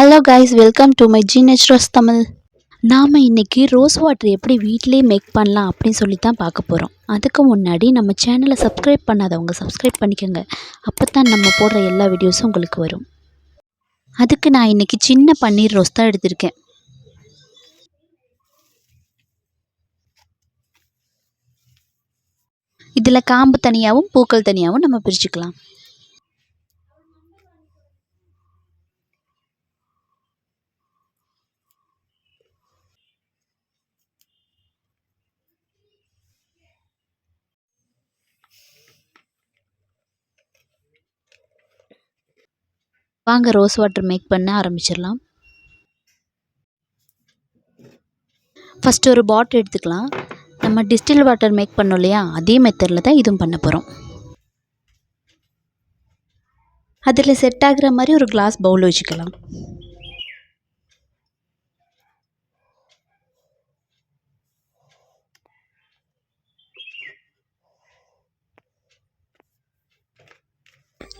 Hello guys welcome to my genus rose Tamil நாம் இன்றைக்கி rose water எப்படி வீட்டிலே மேக் பண்ணலாம் அப்படின்னு சொல்லி தான் பார்க்க போகிறோம் அதுக்கு முன்னாடி நம்ம சேனலை சப்ஸ்கிரைப் பண்ணாதவங்க சப்ஸ்கிரைப் பண்ணிக்கோங்க. அப்போ தான் நம்ம போடுற எல்லா வீடியோஸும் உங்களுக்கு வரும். அதுக்கு நான் இன்றைக்கி சின்ன பன்னீர் ரோஸ் தான் எடுத்திருக்கேன். இதில் காம்பு தனியாகவும் பூக்கள் தனியாகவும் நம்ம பிரிச்சுக்கலாம். வாங்க ரோஸ் வாட்டர் மேக் பண்ண ஆரம்பிச்சிடலாம். ஃபஸ்ட்டு ஒரு பாட்டில் எடுத்துக்கலாம். நம்ம டிஸ்டில் வாட்டர் மேக் பண்ணோம் இல்லையா? அதே மெத்தடில் தான் இதுவும் பண்ண போகிறோம் அதில் செட் ஆகிற மாதிரி ஒரு கிளாஸ் பவுல் வச்சுக்கலாம்.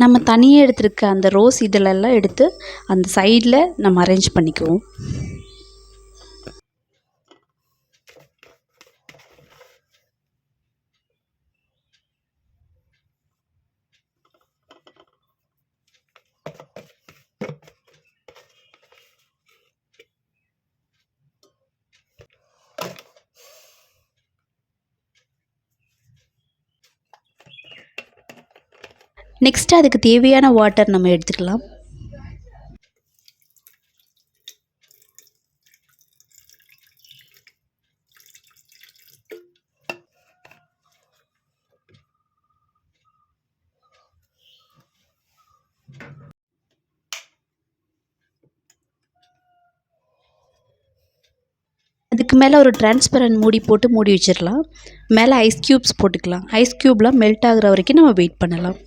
நம்ம தனியாக எடுத்துருக்க அந்த ரோஸ் இதிலெல்லாம் எடுத்து அந்த சைடில் நம்ம அரேஞ்ச் பண்ணிக்குவோம். நெக்ஸ்ட்டு அதுக்கு தேவையான வாட்டர் நம்ம எடுத்துக்கலாம். அதுக்கு மேலே ஒரு டிரான்ஸ்பரண்ட் மூடி போட்டு மூடி வச்சிடலாம். மேலே ஐஸ் க்யூப்ஸ் போட்டுக்கலாம். ஐஸ் க்யூப்லாம் மெல்ட் ஆகுற வரைக்கும் நம்ம வெயிட் பண்ணலாம்.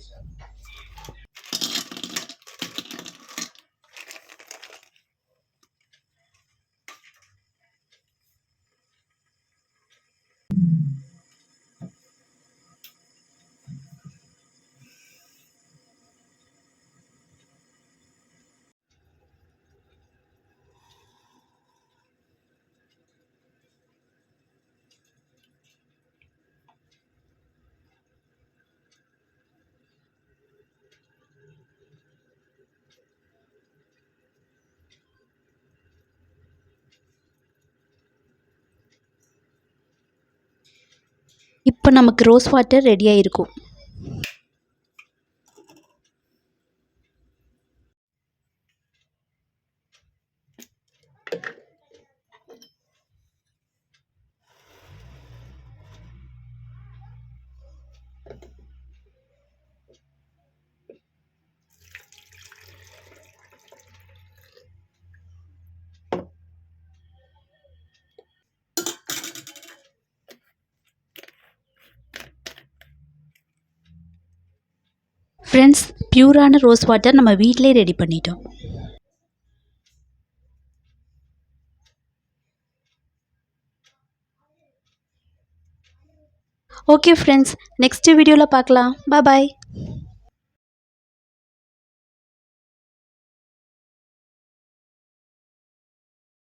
இப்போ நமக்கு ரோஸ் வாட்டர் ரெடியாக இருக்கும் ஃப்ரெண்ட்ஸ் பியூரான ரோஸ் வாட்டர் நம்ம வீட்டிலே ரெடி பண்ணிட்டோம். ஓகே ஃப்ரெண்ட்ஸ் நெக்ஸ்ட் வீடியோவில் பார்க்கலாம். பாய்